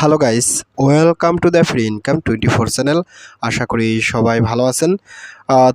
Hello guys, welcome to the free income twenty four channel. আশা করি সবাই ভালো আছেন।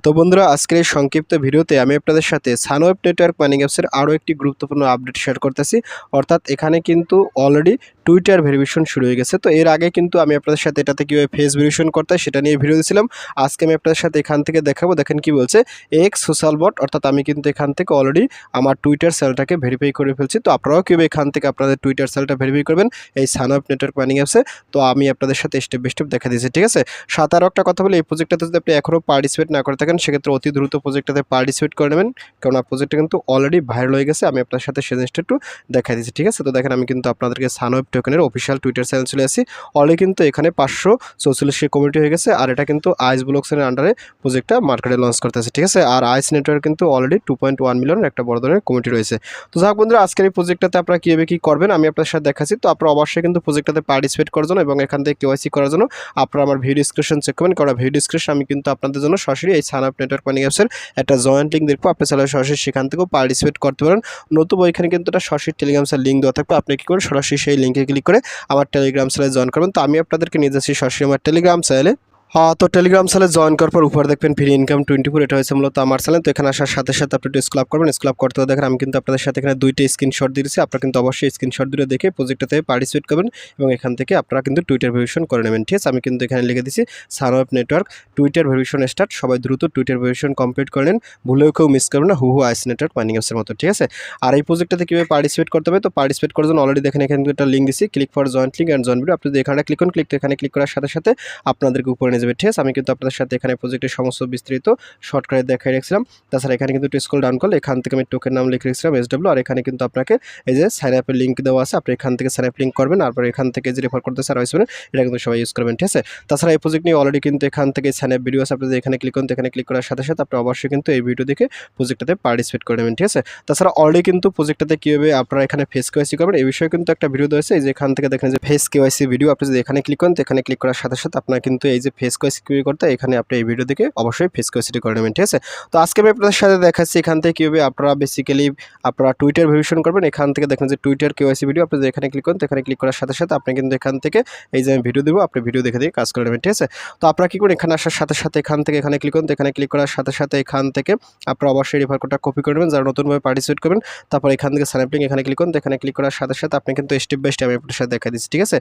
তো বন্ধুরা, আজকের এই সংক্ষিপ্ত ভিডিওতে আমি আপনাদের সাথে সানওয়েব নেটওয়ার্ক মাইনিং অ্যাপসের আরও একটি গুরুত্বপূর্ণ আপডেট শেয়ার করতেছি। অর্থাৎ এখানে কিন্তু অলরেডি টুইটার ভেরিফিকেশন শুরু হয়ে গেছে। তো এর আগে কিন্তু আমি আপনাদের সাথে এটাতে কীভাবে ফেস ভেরিফিকেশন করতে সেটা নিয়ে ভিডিও দিয়েছিলাম। আজকে আমি আপনাদের সাথে এখান থেকে দেখাবো। দেখেন কি বলছে এক্স সোশ্যাল বট অর্থাৎ আমি কিন্তু এখান থেকে অলরেডি আমার টুইটার সেলটাকে ভেরিফাই করে ফেলছি। তো আপনারাও কীভাবে এখান থেকে আপনাদের টুইটার সেলটা ভেরিফাই করবেন, এই সানওয়েব নেটওয়ার্ক মাইনিং অ্যাপসে তো আমি আপনাদের সাথে স্টেপ বাই স্টেপ দেখা দিয়েছি, ঠিক আছে? সাত আরও একটা কথা বলি, এই প্রজেক্টটাতে যদি আপনি এখনও পার্টিসিপেট না করে থাকেন, সেক্ষেত্রে অতি দ্রুত প্রজেক্টটাতে পার্টিসিপেট করে নেবেন। কারণ প্রজেক্টটা কিন্তু অলরেডি ভাইরাল হয়ে গেছে, আমি আপনার সাথে সে জিনিসটা একটু দেখা দিয়েছি, ঠিক আছে? তো দেখেন, আমি কিন্তু আপনাদেরকে সানওয়েব টোকেনের অফিসিয়াল টুইটার চ্যানেল চলে আসি অলরেডি কিন্তু এখানে পাঁচশো চৌচল্লিশটি কমিটি হয়ে গেছে, আর এটা কিন্তু আইস ব্লকসের আন্ডারে প্রজেক্টটা মার্কেটে লঞ্চ করতেছে, ঠিক আছে? আর আইস নেটওয়ার্ক কিন্তু অলরেডি টু পয়েন্ট ওয়ান মিলিয়নের একটা বড় ধরনের কমিটি রয়েছে। তো যাক বন্ধুরা, আজকের এই প্রজেক্টটাতে আপনারা কীভাবে কী করবেন, আমি আপনার সাথে দেখাচ্ছি। তো আপনারা অবশ্যই কিন্তু প্রজেক্টটাতে পার্টিসিপেট করার জন্য এবং এখান থেকে কেওয়াইসি করার জন্য আপনারা আমার ভিডিও ডিসক্রিপশন চেক করবেন। কারণ ভিডিও ডিসক্রিপশন আমি কিন্তু আপনাদের জন্য সরাসরি এই সান আপ নেটওয়ার্ক মানি অ্যাপসের একটা জয়েন্ট লিঙ্ক দেখব। আপনি চাইলে সরাসরি সেখান থেকেও পার্টিসিপেট করতে পারেন। নতুবা এখানে কিন্তু একটা সরাসরি টেলিগ্রাম স্যার লিঙ্ক দেওয়া থাকবে। আপনি কী করেন সরাসরি সেই লিঙ্কে ক্লিক করে আমার টেলিগ্রাম সেলে জয়েন করবেন। তো আমি আপনাদেরকে নিয়ে যাচ্ছি সরাসরি আমার টেলিগ্রাম হ্যাঁ তো টেলিগ্রাম সেলে জয়েন করার পর উপরে দেখবেন ফ্রি ইনকাম টোয়েন্টি ফোর এটা হয়েছে মূলত আমার চ্যানেল তো এখানে আসার সাথে সাথে আপনি একটু স্ক্লাব করবেন। স্ক্লাব করতে হলে দেখেন আমি কিন্তু আপনাদের সাথে এখানে দুইটা স্ক্রিনশট দিয়েছি। আপনারা কিন্তু অবশ্যই স্ক্রিনশট দুটো দেখে প্রজেক্টটাতে পার্টিসিপেট করবেন এবং এখান থেকে আপনারা কিন্তু টুইটার ভেরিফিকেশন করে নেবেন। ঠিক আছে, আমি কিন্তু এখানে লিখে দিচ্ছি Sunweb network Twitter verification start সবাই দ্রুত টুইটার ভেরিফিকেশন কমপ্লিট করে নেন। ভুলেও কেউ মিস করবেন না। হু হু আইস নেটওয়ার্ক মাইনিং অ্যাপসের মতো, ঠিক আছে? আর এই প্রজেক্টটাতে কীভাবে পার্টিসিপেট করতে হবে? তো পার্টিসিপেট করার জন্য অলরেডি দেখেন এখানে একটা লিঙ্ক দিচ্ছি click for joint link and joint video আপনি এখানে ক্লিক করুন ক্লিক এখানে ক্লিক করার সাথে সাথে আপনাদেরকে উপরে যাবে আছে আমি কিন্তু আপনাদের সাথে এখানে প্রজেক্টের সমস্ত বিস্তারিত শর্টকাটে দেখাই রেখেছিলাম। তাছাড়া এখানে কিন্তু স্কুল ডাউন করলে এখান থেকে আমি টোকেন নাম লিখে রেখেছিলাম এসডব্লিউ আর এখানে কিন্তু আপনাকে এই যে সাইন আপের লিঙ্ক দেওয়া আছে, আপনি এখান থেকে সাইন আপ লিঙ্ক করবেন, তারপর এখান থেকে যে রেফার করতে স্যার হয়েছে এটা কিন্তু সবাই ইউজ করবেন, ঠিক আছে? তাছাড়া এই প্রজেক্ট নিয়ে অলরেডি কিন্তু এখান থেকে সাইন আপ ভিডিও আছে, আপনি এখানে ক্লিক করুন এখানে ক্লিক করার সাথে সাথে আপনি অবশ্যই কিন্তু এই ভিডিও দেখে প্রজেক্টটাতে পার্টিসিপেট করে নেবেন, ঠিক আছে? তাছাড়া অলরেডি কিন্তু প্রজেক্টটাতে কীভাবে আপনারা এখানে ফেস কেওয়াইসি করবেন, এই বিষয়ে কিন্তু একটা ভিডিও আছে, এই যে এখান থেকে দেখেন যে ফেস কেওয়াইসি ভিডিও আপনি যদি এখানে ক্লিক করেন এখানে ক্লিক করার সাথে সাথে আপনার কিন্তু এই যে ফেস কেওয়াইসি কীভাবে করতে এখানে আপনি এই ভিডিও দেখে অবশ্যই ফেস কেওয়াইসিটি করে নেবেন, ঠিক আছে? তো আজকে আমি আপনাদের সাথে দেখাচ্ছি এখান থেকে কীভাবে আপনারা বেসিক্যালি আপনারা টুইটার ভেরিফিকেশন করবেন। এখান থেকে দেখেন যে টুইটার কেওয়াইসি ভিডিও আপনি এখানে ক্লিক করেন এখানে ক্লিক করার সাথে সাথে আপনি কিন্তু এখান থেকে এই যে আমি ভিডিও দেবো, আপনি ভিডিও দেখে দিয়ে কাজ করে নেবেন, ঠিক আছে? তো আপনারা কী করুন এখানে আসার সাথে সাথে এখান থেকে এখানে ক্লিক করুন এখানে ক্লিক করার সাথে সাথে এখান থেকে আপনারা অবশ্যই রেফার কোডটা কপি করে নেবেন। যারা নতুনভাবে পার্টিসিপেট করবেন, তারপর এখান থেকে স্যাম্পলিং এখানে ক্লিক করুন এখানে ক্লিক করার সাথে সাথে আপনি কিন্তু স্টেপ বাই স্টেপ আমি আপনার সাথে দেখা দিচ্ছি, ঠিক আছে?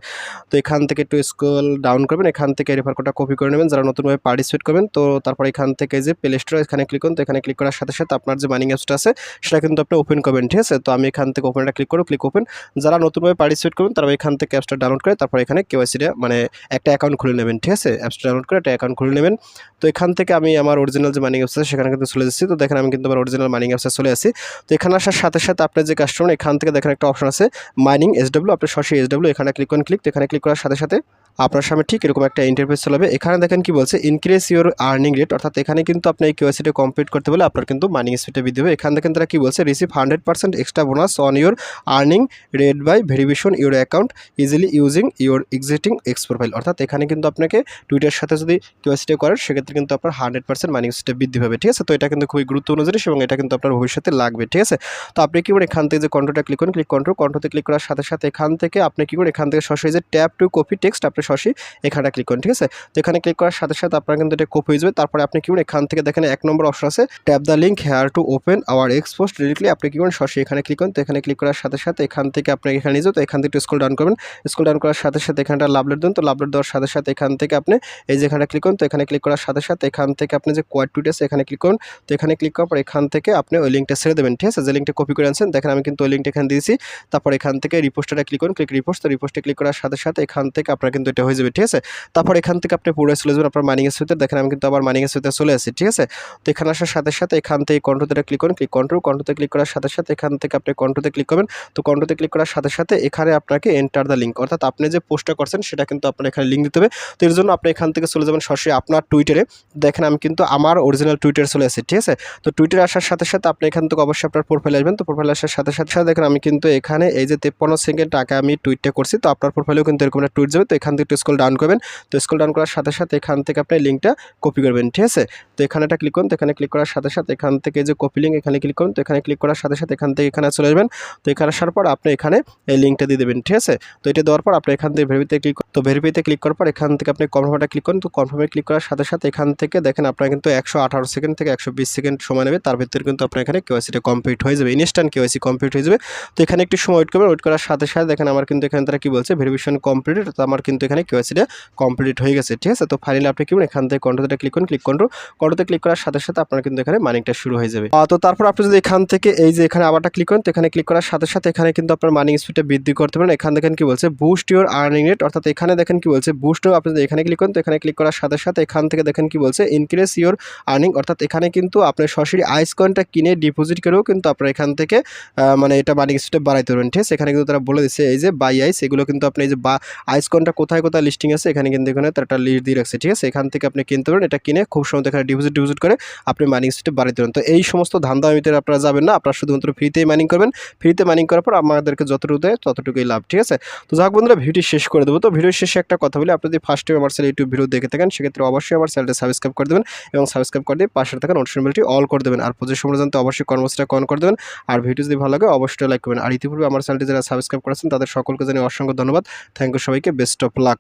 তো এখান থেকে একটু স্কুল ডাউন করবেন, এখান থেকে রেফার কোডটা কপি করে নেবেন, যারা নতুনভাবে পার্টিসিপেট করবেন, তো তারপর এখান থেকে যে প্লে স্টোর এখানে ক্লিক করুন, তো এখানে ক্লিক করার সাথে সাথে আপনার যে মাইনিং অ্যাপসটা আছে, সেটা কিন্তু আপনি ওপেন করবেন, ঠিক আছে? তো আমি এখান থেকে ওপেনটা ক্লিক করব ক্লিক ওপেন যারা নতুনভাবে পার্টিসিপেট করবেন, তারা এখান থেকে অ্যাপসটা ডাউনলোড করে, তারপর এখানে কেওয়াইসিটা মানে একটা অ্যাকাউন্ট খুলে নেবেন, ঠিক আছে? অ্যাপসটা ডাউনলোড করে একটা অ্যাকাউন্ট খুলে নেবেন। তো এখান থেকে আমি আমার অরিজিনাল যে মাইনিং অ্যাপস আছে, সেখানে কিন্তু চলে যাচ্ছি তো দেখেন আমি কিন্তু আমার অরিজিনাল মাইনিং অ্যাপসে চলে আসি। তো এখানে আসার সাথে সাথে আপনার যে কাস্টমার এখান থেকে দেখেন একটা অপশন আছে মাইনিং এস এসডব্লিউ আপনি সরাসরি এসডব্লিউ এখানে ক্লিক করেন ক্লিক তো এখানে ক্লিক করার সাথে সাথে আপনার সামনে ঠিক এরকম একটা ইন্টারফেস চলাবে এখানে দেখেন কি বলছে ইনক্রিজ ইউর আর্নিং রেট অর্থাৎ এখানে কিন্তু আপনি এই কেওয়াইসিটা কমপ্লিট করতে বলে আপনার কিন্তু মাইনিং স্পিডটা বৃদ্ধি হবে। এখান দেখেন তারা কি বলছে receive hundred percent extra bonus on your earning rate by verification your account easily using your existing X profile অর্থাৎ এখানে কিন্তু আপনাকে টুইটার সাথে যদি কেওয়াইসিটা করেন, সেক্ষেত্রে কিন্তু আপনার হান্ড্রেড পার্সেন্ট মাইনিং স্পিডটা বৃদ্ধি পাবে ঠিক আছে? তো এটা কিন্তু খুবই গুরুত্বপূর্ণ জিনিস এবং এটা কিন্তু আপনার ভবিষ্যতে লাগবে, ঠিক আছে? তো আপনি কি করে এখান থেকে যে কন্ট্রোটা ক্লিক করুন ক্লিক কন্ট্রোল কন্ট্রোতে ক্লিক করার সাথে সাথে এখান থেকে আপনি কি করে এখান থেকে সরাসরি যে ট্যাপ টু কপি টেক্সট আপনি সরাসরি এখানে ক্লিক করুন, ঠিক আছে? তো ক্লিক করার সাথে সাথে আপনার কিন্তু এটা কপি হয়ে যাবে। তারপরে আপনি কি এখান থেকে দেখেন এক নম্বর অপশন আছে tap the link here to open our X post directly আপনি কি করেন সরাসরি এখানে ক্লিক করুন। তো এখানে ক্লিক করার সাথে সাথে এখান থেকে আপনি এখানে নিয়ে যাও তো এখান থেকে স্কুল ডাউন করবেন। স্কুল ডাউন করার সাথে সাথে এখানটা লাভলেট দেন। তো লাভলেট দেওয়ার সাথে সাথে এখান থেকে আপনি এই যে এখানে ক্লিক করুন, তো এখানে ক্লিক করার সাথে সাথে এখান থেকে আপনি যে কোয়াড টুইট আছে এখানে ক্লিক করুন। তো এখানে ক্লিক করার পর এখান থেকে আপনি ওই লিঙ্কটা ছেড়ে দেবেন। ঠিক আছে? যে লিঙ্কটা কপি করে আনছেন, দেখেন আমি কিন্তু ওই লিঙ্কটা এখানে দিয়েছি। তারপর এখান থেকে রিপোস্টটা ক্লিক করুন। ক্লিক রিপোস্ট তো রিপোস্টে ক্লিক করার সাথে সাথে এখান থেকে আপনার কিন্তু এটা হয়ে যাবে। ঠিক আছে? তারপর এখান থেকে আপনি পুরো চলে যাবেন আপনার মাইনিং এর দেখেন, আমি কিন্তু আবার মাইনিং এর চলে আসি, ঠিক আছে? তো এখানে আসার সাথে সাথে এখান থেকে কন্ট্রোতে ক্লিক করুন। ক্লিক কন্ট্রোল কন্ট্রোতে ক্লিক করার সাথে সাথে এখান থেকে আপনি কন্ট্রোতে ক্লিক করবেন। তো কন্ট্রোতে ক্লিক করার সাথে সাথে এখানে আপনাকে এন্টার দ্য লিঙ্ক অর্থাৎ আপনি যে পোস্টটা করছেন, সেটা কিন্তু আপনার এখানে লিঙ্ক দিতে হবে। তো এর জন্য আপনি এখান থেকে চলে যাবেন সরাসরি আপনার টুইটারে দেখেন, আমি কিন্তু আমার অরিজিনাল টুইটার চলে আসি, ঠিক আছে? তো টুইটারে আসার সাথে সাথে আপনি এখান থেকে অবশ্যই আপনার প্রোফাইলে আসবেন। তো প্রোফাইলে আসার সাথে সাথে সাথে দেখেন, আমি কিন্তু এখানে এই যে তেপ্পান্ন সেকেন্ড টাকা আমি টুইটটা করছি, তো আপনার প্রোফাইলেও কিন্তু এরকম একটা টুইট যাবে। তো এখান থেকে একটু স্কুল ডাউন করবেন। তো স্কুল ডাউন করার সাথে সাথে এখান থেকে আপনি লিঙ্কটা কপি করবেন, ঠিক আছে? তো এখানে একটা ক্লিক করুন, তো এখানে ক্লিক করার সাথে সাথে এখান থেকে যে কপি লিঙ্ক এখানে ক্লিক করুন, তো এখানে ক্লিক করার সাথে সাথে এখান থেকে এখানে চলে আসবেন। তো এখানে আসার পর আপনি এখানে এই লিঙ্কটা দিয়ে দেবেন, ঠিক আছে? তো এটা দেওয়ার পর আপনি এখান থেকে ভেরিফিতে ক্লিক তো ভেরিফাইতে ক্লিক করার পর এখান থেকে আপনি কনফার্মটা ক্লিক করুন, তো কনফার্মে ক্লিক করার সাথে সাথে এখান থেকে দেখেন আপনার কিন্তু একশো আঠারো সেকেন্ড থেকে একশো বিশ সেকেন্ড সময় নেবে, তার ভিতরে কিন্তু আপনার এখানে কেওয়াইসিটা কমপ্লিট হয়ে যাবে ইনস্ট্যান্ট কেওয়াইসি কমপ্লিট হয়ে যাবে। তো এখানে একটু সময় ওয়েট করবেন ওয়েট করার সাথে সাথে দেখেন আমার কিন্তু এখানে তারা কি বলছে ভেরিফিকেশন কমপ্লিট তো আমার কিন্তু এখানে কেওয়াইসিটা কমপ্লিট হয়ে গেছে, ঠিক আছে? তো ফাইনালি আপনি কি এখান থেকে কন্ট্রোতে ক্লিক করুন ক্লিক করুন কন্ট্রোতে ক্লিক করার সাথে সাথে আপনার কিন্তু এখানে মানিংটা শুরু হয়ে যাবে। তো তারপর আপনি যদি এখান থেকে এই যে এখানে আবারটা ক্লিক করেন, তো এখানে ক্লিক করার সাথে সাথে এখানে কিন্তু আপনার মানিং স্পিডটা বৃদ্ধি করতে পারেন। এখানে দেখেন কি বলছে বুস্ট ইউর আর্নিং রেট অর্থাৎ এখানে দেখেন কি বলছে বুস্ট আপনি যদি এখানে ক্লিক করেন, তো এখানে ক্লিক করার সাথে সাথে এখান থেকে দেখেন কি বলছে ইনক্রিজ ইউর আর্নিং অর্থাৎ এখানে কিন্তু আপনি সরাসরি আইস কয়েনটা কিনে ডিপোজিট করেও কিন্তু আপনার এখান থেকে মানে এটা মানিং স্পিডটা বাড়াইতে পারবেন, ঠিক আছে? এখানে কিন্তু তারা বলে দিচ্ছে, এই যে বাই আইস এগুলো কিন্তু আপনি এই যে বা আইস কয়েনটা কোথায় কোথায় লিস্টিং আছে, এখানে কিন্তু এখানে তারা লিস্ট রাখছে, ঠিক আছে? এখান থেকে আপনি কিনতে পারেন। এটা কিনে খুব সময় এখানে ডিপোজিট ডিপোজিট করে আপনি মাইনিং সিস্টেম বাড়িয়ে দেবেন তো এই সমস্ত ধান্দা আপনারা যাবেন না। আপনারা শুধুমাত্র ফ্রিতেই মাইনিং করবেন। ফ্রিতে মাইনিং করার পর আমাদেরকে যতটুকু দেয় ততটুকুই লাভ, ঠিক আছে? তো যাক বন্ধুরা ভিডিও শেষ করে দেবো। তো ভিডিও শেষে একটা কথা বলি। আপনি যদি ফার্স্ট টাইম আমার চ্যানেল ইউটিউব ভিডিও দেখে থাকেন, সেক্ষেত্রে অবশ্যই আমার চ্যানেলটা সাবস্ক্রাইব করে দেবেন এবং সাবস্ক্রাইব করে দিয়ে পাশে থাকা নোটিফিকেশন বেলটি অল করে দেবেন। আর প্রচুর সময় জানতে অবশ্যই কর্মসূচিটা কন করে দেবেন। আর ভিডিও যদি ভালো লাগে, অবশ্যই লাইক করবেন। আর ইতিপূর্বে আমার চ্যানেলটি যারা সাবস্ক্রাইব করেছেন, তাদের সকলকে জানিয়ে অসংখ্য ধন্যবাদ। থ্যাংক ইউ সবাইকে। Best of luck